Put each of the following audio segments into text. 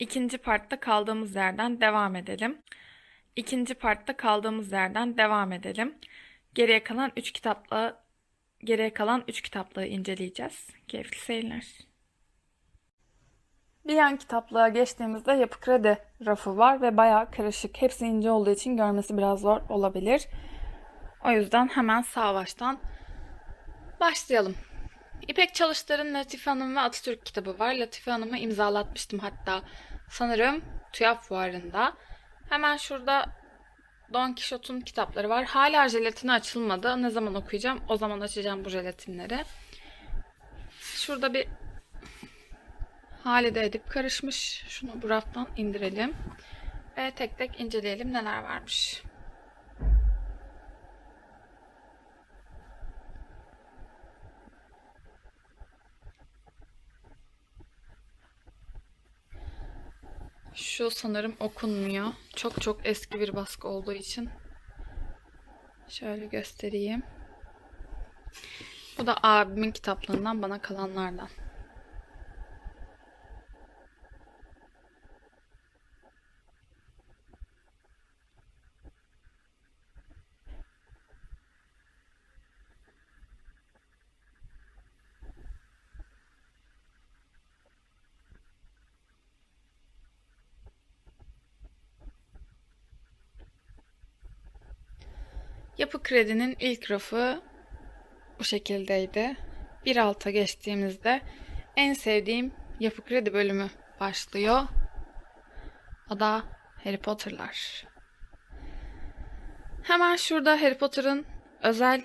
İkinci partta kaldığımız yerden devam edelim. İkinci partta kaldığımız yerden devam edelim. Geriye kalan 3 kitapla geriye kalan 3 kitaplığı inceleyeceğiz. Keyifli seyirler. Bir yan kitaplığa geçtiğimizde yapı kredi rafı var ve bayağı karışık. Hepsi ince olduğu için görmesi biraz zor olabilir. O yüzden hemen sağ baştan başlayalım. İpek Çalışlar'ın Latife Hanım ve Atatürk kitabı var. Latife Hanım'ı imzalatmıştım hatta sanırım TÜYAP fuarında. Hemen şurada Don Quixote'un kitapları var. Hala jelatini açılmadı. Ne zaman okuyacağım? O zaman açacağım bu jelatinleri. Şurada bir Halide Edip karışmış. Şunu bu raftan indirelim. Ve tek tek inceleyelim neler varmış. Şu sanırım okunmuyor. Çok çok eski bir baskı olduğu için. Şöyle göstereyim. Bu da abimin kitaplığından bana kalanlardan. Yapı Kredi'nin ilk rafı bu şekildeydi. Bir alta geçtiğimizde en sevdiğim Yapı Kredi bölümü başlıyor. O da Harry Potter'lar. Hemen şurada Harry Potter'ın özel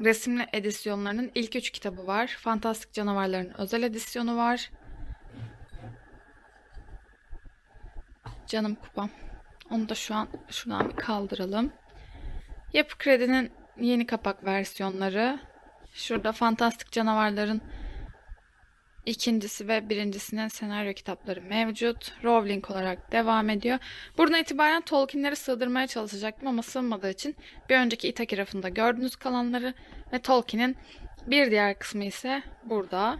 resimli edisyonlarının ilk üç kitabı var. Fantastik Canavarların özel edisyonu var. Canım kupam. Onu da şu an şuradan bir kaldıralım. Yapı Kredi'nin yeni kapak versiyonları. Şurada Fantastik Canavarların ikincisi ve birincisinin senaryo kitapları mevcut. Rowling olarak devam ediyor. Buradan itibaren Tolkien'leri sığdırmaya çalışacaktım ama sığmadığı için bir önceki Itaki rafında gördüğünüz kalanları ve Tolkien'in bir diğer kısmı ise burada.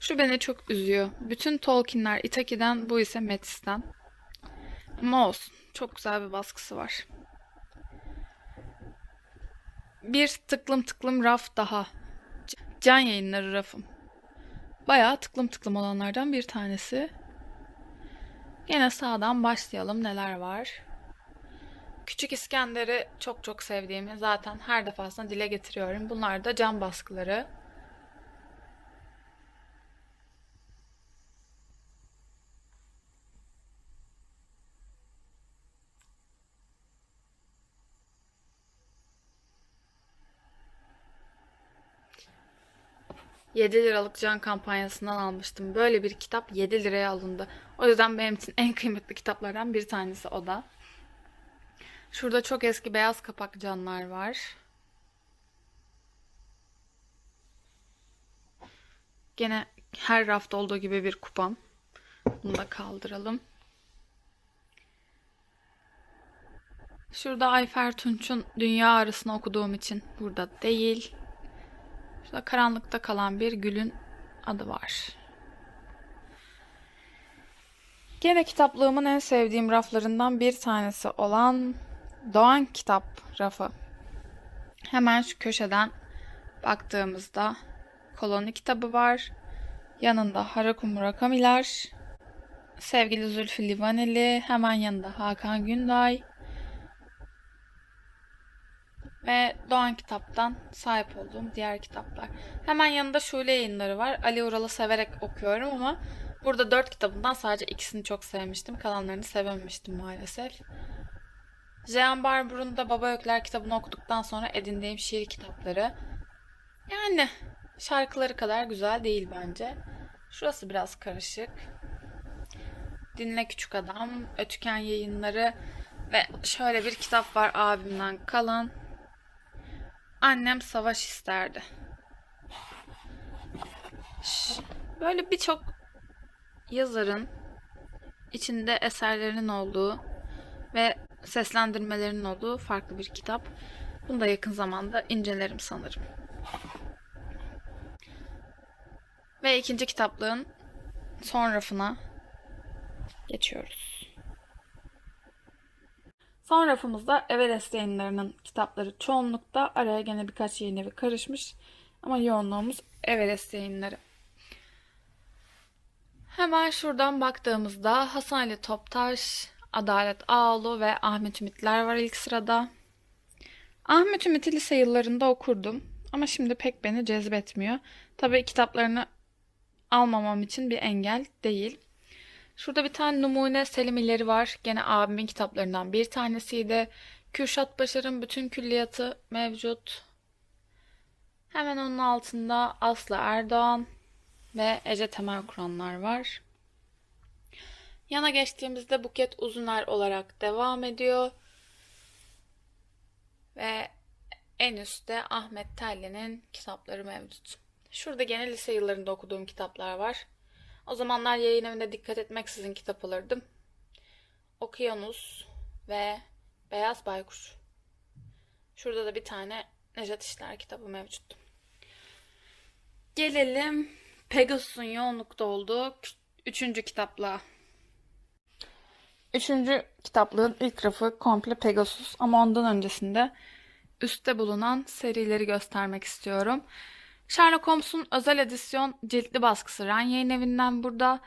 Şu beni çok üzüyor. Bütün Tolkien'ler Itaki'den, bu ise Metis'ten. Ama olsun. Çok güzel bir baskısı var. Bir tıklım tıklım raf daha. Can yayınları rafım. Bayağı tıklım tıklım olanlardan bir tanesi. Yine sağdan başlayalım neler var. Küçük İskender'i çok çok sevdiğimi zaten her defasında dile getiriyorum. Bunlar da cam baskıları. ...7 liralık can kampanyasından almıştım. Böyle bir kitap 7 liraya alındı. O yüzden benim için en kıymetli kitaplardan bir tanesi o da. Şurada çok eski beyaz kapak canlar var. Gene her rafta olduğu gibi bir kupam. Bunu da kaldıralım. Şurada Ayfer Tunç'un Dünya Arasını okuduğum için burada değil. Şurada karanlıkta kalan bir gülün adı var. Gene kitaplığımın en sevdiğim raflarından bir tanesi olan Doğan Kitap rafı. Hemen şu köşeden baktığımızda koloni kitabı var. Yanında Haruki Murakami'ler, sevgili Zülfü Livaneli, hemen yanında Hakan Günday ve Doğan Kitap'tan sahip olduğum diğer kitaplar. Hemen yanında Şule yayınları var. Ali Ural'ı severek okuyorum ama burada dört kitabından sadece ikisini çok sevmiştim. Kalanlarını sevememiştim maalesef. Jean Barbour'un da Baba Ökler kitabını okuduktan sonra edindiğim şiir kitapları. Yani şarkıları kadar güzel değil bence. Şurası biraz karışık. Dinle Küçük Adam, Ötüken Yayınları ve şöyle bir kitap var abimden kalan. Annem savaş isterdi. Böyle birçok yazarın içinde eserlerinin olduğu ve seslendirmelerinin olduğu farklı bir kitap. Bunu da yakın zamanda incelerim sanırım. Ve ikinci kitaplığın son rafına geçiyoruz. Son rafımızda Everest yayınlarının kitapları çoğunlukta. Araya gene birkaç yayın evi karışmış. Ama yoğunluğumuz Everest yayınları. Hemen şuradan baktığımızda Hasan Ali Toptaş, Adalet Ağoğlu ve Ahmet Ümitler var ilk sırada. Ahmet Ümit'i lise yıllarında okurdum ama şimdi pek beni cezbetmiyor. Tabii kitaplarını almamam için bir engel değil. Şurada bir tane numune Selim İleri var. Gene abimin kitaplarından bir tanesiydi. Kürşat Başar'ın bütün külliyatı mevcut. Hemen onun altında Aslı Erdoğan ve Ece Temel Kur'anlar var. Yana geçtiğimizde Buket Uzuner olarak devam ediyor. Ve en üstte Ahmet Telli'nin kitapları mevcut. Şurada gene lise yıllarında okuduğum kitaplar var. O zamanlar yayın evinde dikkat etmeksizin kitap alırdım. Okyanus ve Beyaz Baykuş. Şurada da bir tane Nejat İşler kitabı mevcut. Gelelim Pegasus'un yoğunlukta olduğu üçüncü kitaplığa. Üçüncü kitaplığın ilk rafı komple Pegasus ama ondan öncesinde üstte bulunan serileri göstermek istiyorum. Sherlock Holmes'un özel edisyon ciltli baskısı Ren Yayın Evi'nden burada.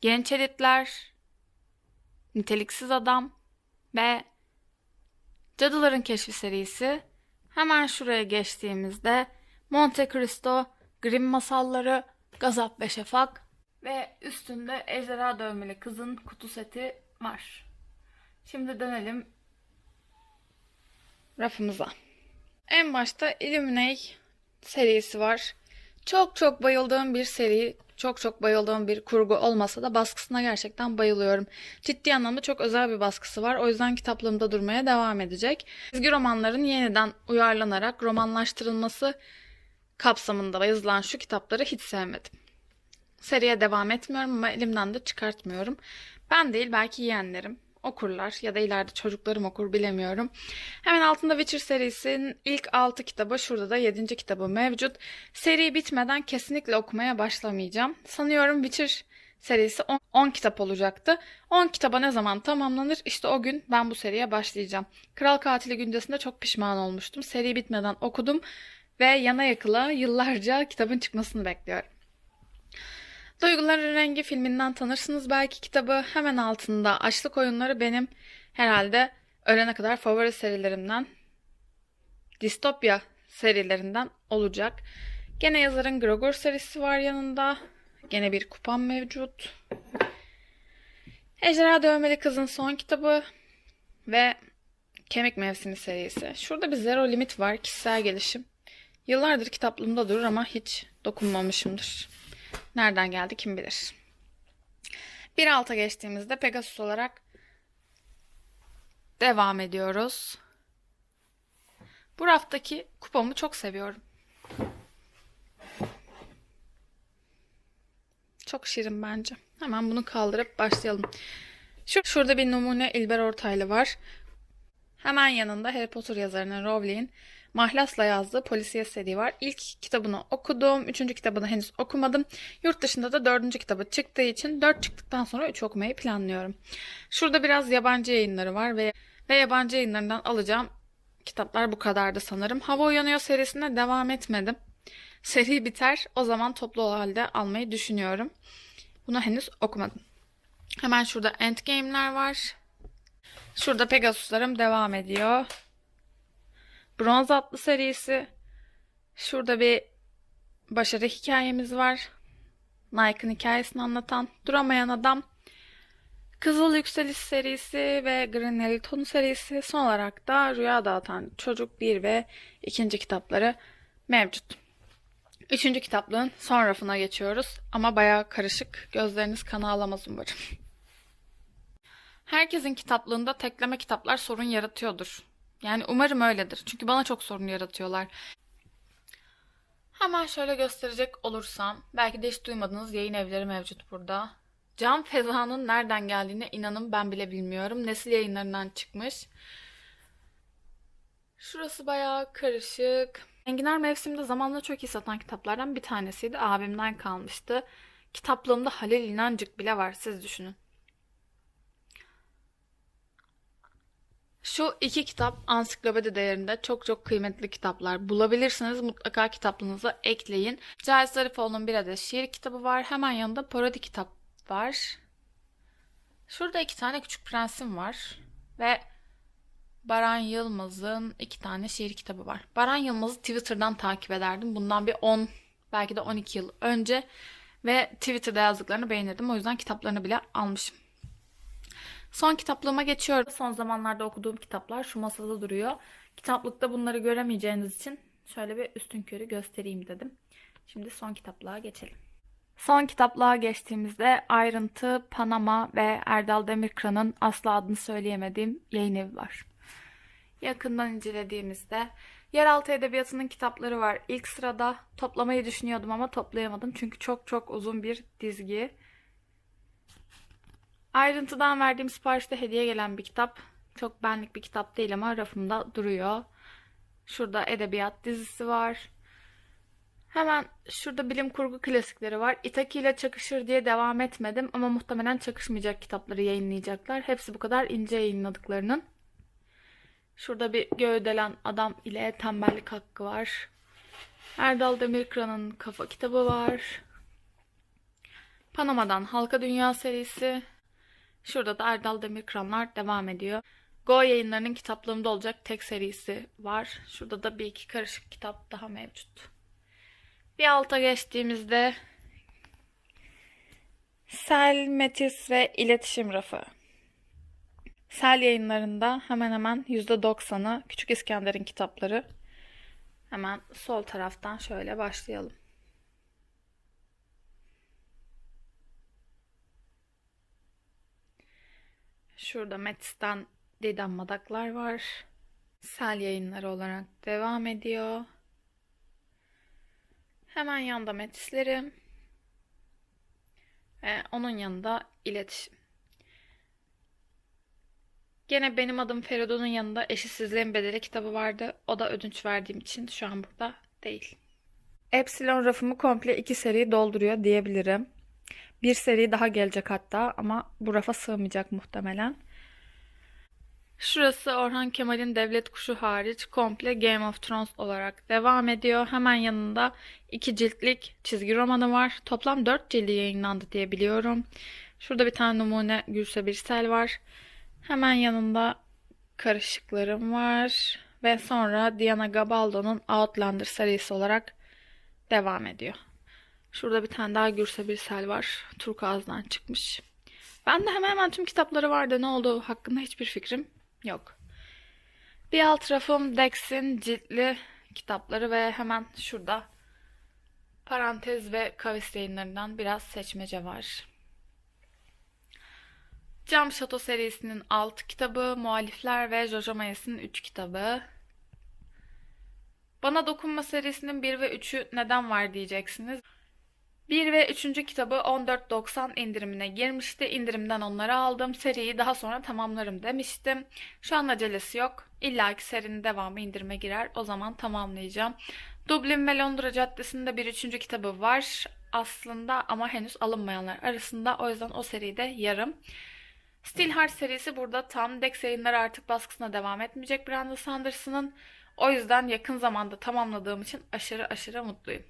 Genç Elitler, Niteliksiz Adam ve Cadıların Keşfi serisi. Hemen şuraya geçtiğimizde Monte Cristo, Grimm Masalları, Gazap ve Şafak ve üstünde ejderha dövmeli kızın kutu seti var. Şimdi dönelim rafımıza. En başta Illuminate serisi var. Çok çok bayıldığım bir seri, çok çok bayıldığım bir kurgu olmasa da baskısına gerçekten bayılıyorum. Ciddi anlamda çok özel bir baskısı var. O yüzden kitaplığımda durmaya devam edecek. Çizgi romanların yeniden uyarlanarak romanlaştırılması kapsamında yazılan şu kitapları hiç sevmedim. Seriye devam etmiyorum ama elimden de çıkartmıyorum. Ben değil belki yeğenlerim okurlar ya da ileride çocuklarım okur bilemiyorum. Hemen altında Witcher serisinin ilk 6 kitabı şurada da 7. kitabı mevcut. Seri bitmeden kesinlikle okumaya başlamayacağım. Sanıyorum Witcher serisi 10, 10 kitap olacaktı. 10 kitaba ne zaman tamamlanır? İşte o gün ben bu seriye başlayacağım. Kral Katili Gündesi'nde çok pişman olmuştum. Seri bitmeden okudum ve yana yakıla yıllarca kitabın çıkmasını bekliyorum. Duyguların Rengi filminden tanırsınız belki kitabı. Hemen altında Açlık Oyunları benim herhalde ölene kadar favori serilerimden, distopya serilerinden olacak. Gene yazarın Grogor serisi var yanında. Gene bir kupam mevcut. Ejderha Dövmeli Kızın son kitabı ve Kemik Mevsimi serisi. Şurada bir Zero Limit var, kişisel gelişim. Yıllardır kitaplığımda durur ama hiç dokunmamışımdır. Nereden geldi kim bilir. Bir alta geçtiğimizde Pegasus olarak devam ediyoruz. Bu raftaki kupamı çok seviyorum. Çok şirin bence. Hemen bunu kaldırıp başlayalım. Şu, şurada bir numune İlber Ortaylı var. Hemen yanında Harry Potter yazarının Rowling'in Mahlas'la yazdığı polisiye seri var. İlk kitabını okudum. Üçüncü kitabını henüz okumadım. Yurt dışında da dördüncü kitabı çıktığı için dört çıktıktan sonra üç okumayı planlıyorum. Şurada biraz yabancı yayınları var ve, ve yabancı yayınlarından alacağım kitaplar bu kadardı sanırım. Hava Uyanıyor serisine devam etmedim. Seri biter. O zaman toplu halde almayı düşünüyorum. Bunu henüz okumadım. Hemen şurada Endgame'ler var. Şurada Pegasus'larım devam ediyor. Bronz Atlı serisi. Şurada bir başarı hikayemiz var. Nike'ın hikayesini anlatan Duramayan Adam. Kızıl Yükseliş serisi ve Green Heliton serisi. Son olarak da Rüya Dağıtan Çocuk 1 ve 2. kitapları mevcut. Üçüncü kitaplığın son rafına geçiyoruz. Ama bayağı karışık. Gözleriniz kana alamaz umarım. Herkesin kitaplığında tekleme kitaplar sorun yaratıyordur. Yani umarım öyledir. Çünkü bana çok sorun yaratıyorlar. Hemen şöyle gösterecek olursam, belki de hiç duymadığınız yayın evleri mevcut burada. Can Feza'nın nereden geldiğine inanın ben bile bilmiyorum. Nesil yayınlarından çıkmış. Şurası bayağı karışık. Enginar mevsiminde zamanla çok iyi satan kitaplardan bir tanesiydi. Abimden kalmıştı. Kitaplığımda Halil İnancık bile var. Siz düşünün. Şu iki kitap ansiklopedi değerinde çok çok kıymetli kitaplar. Bulabilirsiniz mutlaka kitaplığınıza ekleyin. Cahit Zarifoğlu'nun bir adet şiir kitabı var. Hemen yanında parodi kitap var. Şurada iki tane Küçük Prensim var. Ve Baran Yılmaz'ın iki tane şiir kitabı var. Baran Yılmaz'ı Twitter'dan takip ederdim. Bundan bir 10 belki de 12 yıl önce. Ve Twitter'da yazdıklarını beğenirdim. O yüzden kitaplarını bile almışım. Son kitaplığıma geçiyorum. Son zamanlarda okuduğum kitaplar şu masada duruyor. Kitaplıkta bunları göremeyeceğiniz için şöyle bir üstün körü göstereyim dedim. Şimdi son kitaplığa geçelim. Son kitaplığa geçtiğimizde Ayrıntı, Panama ve Erdal Demirkıran'ın asla adını söyleyemediğim yayın evi var. Yakından incelediğimizde yeraltı edebiyatının kitapları var. İlk sırada toplamayı düşünüyordum ama toplayamadım çünkü çok çok uzun bir dizgi. Ayrıntıdan verdiğim siparişte hediye gelen bir kitap. Çok benlik bir kitap değil ama rafımda duruyor. Şurada edebiyat dizisi var. Hemen şurada bilim kurgu klasikleri var. Itaki ile çakışır diye devam etmedim ama muhtemelen çakışmayacak kitapları yayınlayacaklar. Hepsi bu kadar ince yayınladıklarının. Şurada bir gövdelen adam ile tembellik hakkı var. Erdal Demirkıran'ın kafa kitabı var. Panama'dan Halka Dünya serisi. Şurada da Erdal Demirkıranlar devam ediyor. Go yayınlarının kitaplığımda olacak tek serisi var. Şurada da bir iki karışık kitap daha mevcut. Bir alta geçtiğimizde Sel, Metis ve İletişim Rafı. Sel yayınlarında hemen hemen %90'ı Küçük İskender'in kitapları. Hemen sol taraftan şöyle başlayalım. Şurada Metis'ten Didem Madaklar var. Sel yayınları olarak devam ediyor. Hemen yanında Metislerim. Ve onun yanında iletişim. Gene benim adım Feridun'un yanında Eşitsizliğin Bedeli kitabı vardı. O da ödünç verdiğim için şu an burada değil. Epsilon rafımı komple iki seri dolduruyor diyebilirim. Bir seri daha gelecek hatta ama bu rafa sığmayacak muhtemelen. Şurası Orhan Kemal'in Devlet Kuşu hariç komple Game of Thrones olarak devam ediyor. Hemen yanında iki ciltlik çizgi romanı var. Toplam dört cildi yayınlandı diye biliyorum. Şurada bir tane numune Gülse Birsel var. Hemen yanında karışıklarım var. Ve sonra Diana Gabaldo'nun Outlander serisi olarak devam ediyor. Şurada bir tane daha Gürse Birsel var. Turk ağzından çıkmış. Ben de hemen hemen tüm kitapları vardı. Ne olduğu hakkında hiçbir fikrim yok. Bir alt rafım Dex'in ciltli kitapları ve hemen şurada parantez ve kavis yayınlarından biraz seçmece var. Cam Şato serisinin 6 kitabı, Muhalifler ve Jojo Mayes'in 3 kitabı. Bana Dokunma serisinin 1 ve 3'ü neden var diyeceksiniz. 1 ve 3. kitabı 14.90 indirimine girmişti. İndirimden onları aldım. Seriyi daha sonra tamamlarım demiştim. Şu an acelesi yok. İlla ki serinin devamı indirime girer. O zaman tamamlayacağım. Dublin ve Londra Caddesi'nde bir 3. kitabı var aslında ama henüz alınmayanlar arasında. O yüzden o seride yarım. Steel Heart serisi burada tam. Dex yayınları artık baskısına devam etmeyecek Brandon Sanderson'ın. O yüzden yakın zamanda tamamladığım için aşırı aşırı mutluyum.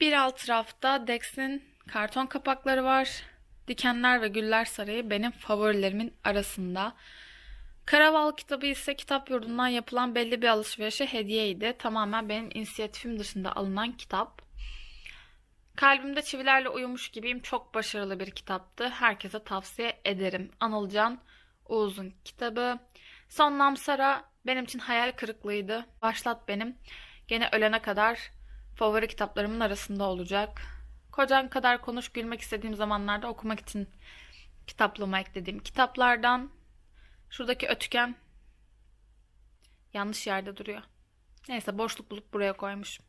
Bir alt rafta Dex'in karton kapakları var. Dikenler ve Güller Sarayı benim favorilerimin arasında. Karaval kitabı ise kitap yurdundan yapılan belli bir alışverişe hediyeydi. Tamamen benim inisiyatifim dışında alınan kitap. Kalbimde çivilerle uyumuş gibiyim. Çok başarılı bir kitaptı. Herkese tavsiye ederim. Anılcan Oğuz'un kitabı. Son Namsara benim için hayal kırıklığıydı. Başlat benim. Gene ölene kadar favori kitaplarımın arasında olacak. Kocan kadar konuş gülmek istediğim zamanlarda okumak için kitaplığıma eklediğim kitaplardan. Şuradaki ötüken yanlış yerde duruyor. Neyse boşluk bulup buraya koymuşum.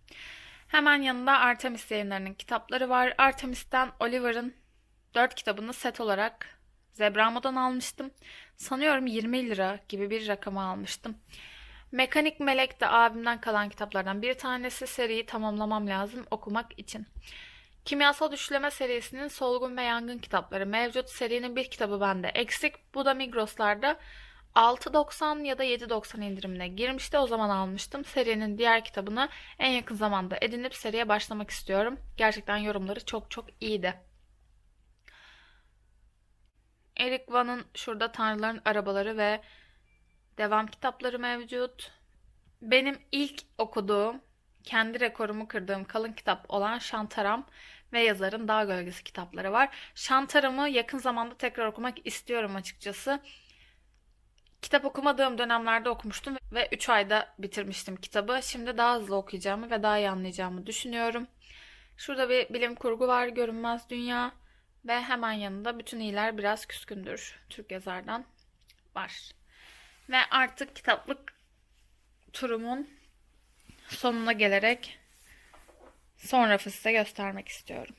Hemen yanında Artemis yayınlarının kitapları var. Artemis'ten Oliver'ın 4 kitabını set olarak Zebramo'dan almıştım. Sanıyorum 20 lira gibi bir rakama almıştım. Mekanik Melek de abimden kalan kitaplardan bir tanesi. Seriyi tamamlamam lazım okumak için. Kimyasal Düşleme serisinin Solgun ve Yangın kitapları mevcut. Serinin bir kitabı bende eksik. Bu da Migros'larda 6.90 ya da 7.90 indirimine girmişti. O zaman almıştım. Serinin diğer kitabını en yakın zamanda edinip seriye başlamak istiyorum. Gerçekten yorumları çok çok iyiydi. Eric Van'ın şurada Tanrıların Arabaları ve devam kitapları mevcut. Benim ilk okuduğum, kendi rekorumu kırdığım kalın kitap olan Şantaram ve yazarın Dağ Gölgesi kitapları var. Şantaram'ı yakın zamanda tekrar okumak istiyorum açıkçası. Kitap okumadığım dönemlerde okumuştum ve 3 ayda bitirmiştim kitabı. Şimdi daha hızlı okuyacağımı ve daha iyi anlayacağımı düşünüyorum. Şurada bir bilim kurgu var, Görünmez Dünya ve hemen yanında Bütün İyiler Biraz Küskündür Türk yazardan var. Ve artık kitaplık turumun sonuna gelerek son rafı size göstermek istiyorum.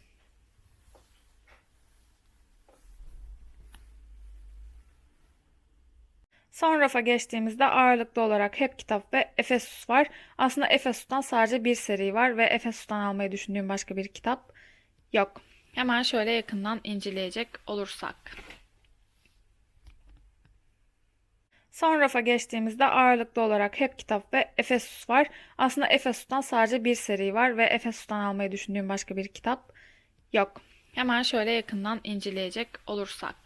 Son rafa geçtiğimizde ağırlıklı olarak hep kitap ve Efesus var. Aslında Efesus'tan sadece bir seri var ve Efesus'tan almayı düşündüğüm başka bir kitap yok. Hemen şöyle yakından inceleyecek olursak. Son rafa geçtiğimizde ağırlıklı olarak hep kitap ve Efesus var. Aslında Efesus'tan sadece bir seri var ve Efesus'tan almayı düşündüğüm başka bir kitap yok. Hemen şöyle yakından inceleyecek olursak.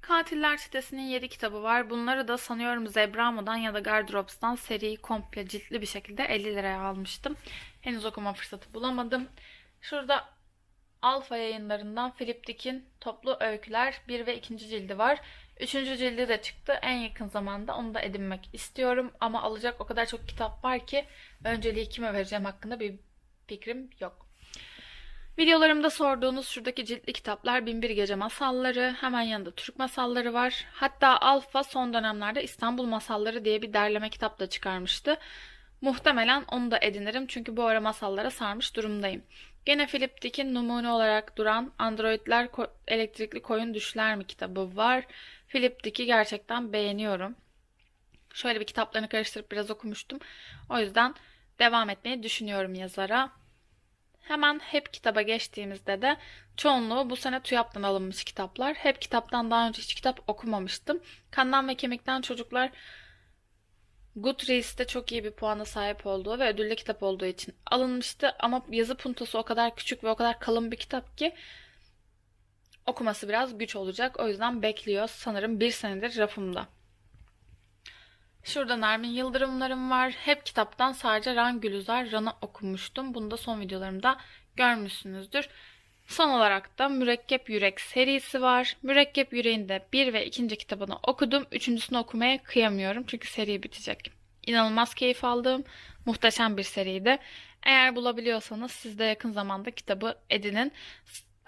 Katiller Çetesi'nin 7 kitabı var. Bunları da sanıyorum Zebramo'dan ya da Gardırops'tan seriyi komple ciltli bir şekilde 50 liraya almıştım. Henüz okuma fırsatı bulamadım. Şurada Alfa yayınlarından Philip Dick'in Toplu Öyküler 1 ve 2. cildi var. 3. cildi de çıktı. En yakın zamanda onu da edinmek istiyorum. Ama alacak o kadar çok kitap var ki önceliği kime vereceğim hakkında bir fikrim yok. Videolarımda sorduğunuz şuradaki ciltli kitaplar Binbir Gece Masalları, hemen yanında Türk masalları var. Hatta Alfa son dönemlerde İstanbul Masalları diye bir derleme kitap da çıkarmıştı. Muhtemelen onu da edinirim çünkü bu ara masallara sarmış durumdayım. Gene Philip Dick'in numune olarak duran Androidler Ko- Elektrikli Koyun Düşler mi kitabı var. Philip Dick'i gerçekten beğeniyorum. Şöyle bir kitaplarını karıştırıp biraz okumuştum. O yüzden devam etmeyi düşünüyorum yazara. Hemen Hep kitaba geçtiğimizde de çoğunluğu bu sene TÜYAP'tan alınmış kitaplar. Hep kitaptan daha önce hiç kitap okumamıştım. Kandan ve Kemikten Çocuklar Goodreads'te çok iyi bir puana sahip olduğu ve ödüllü kitap olduğu için alınmıştı. Ama yazı puntosu o kadar küçük ve o kadar kalın bir kitap ki okuması biraz güç olacak. O yüzden bekliyor. Sanırım bir senedir rafımda. Şurada Nermin Yıldırımlarım var. Hep kitaptan sadece Ran Gülüzar Ran'ı okumuştum. Bunu da son videolarımda görmüşsünüzdür. Son olarak da Mürekkep Yürek serisi var. Mürekkep Yüreğin de bir ve ikinci kitabını okudum. Üçüncüsünü okumaya kıyamıyorum çünkü seri bitecek. İnanılmaz keyif aldığım muhteşem bir seriydi. Eğer bulabiliyorsanız siz de yakın zamanda kitabı edinin.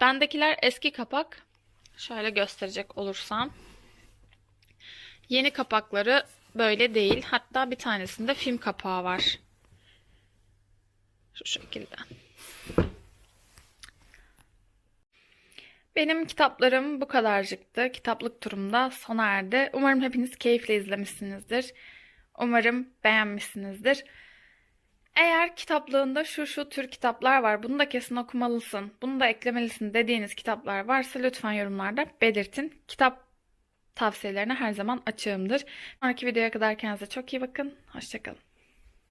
Bendekiler eski kapak. Şöyle gösterecek olursam. Yeni kapakları böyle değil. Hatta bir tanesinde film kapağı var. Şu şekilde. Benim kitaplarım bu kadarcıktı. Kitaplık turumda sona erdi. Umarım hepiniz keyifle izlemişsinizdir. Umarım beğenmişsinizdir. Eğer kitaplığında şu şu tür kitaplar var, bunu da kesin okumalısın, bunu da eklemelisin dediğiniz kitaplar varsa lütfen yorumlarda belirtin. Kitap tavsiyelerine her zaman açığımdır. Sonraki videoya kadar kendinize çok iyi bakın. Hoşçakalın.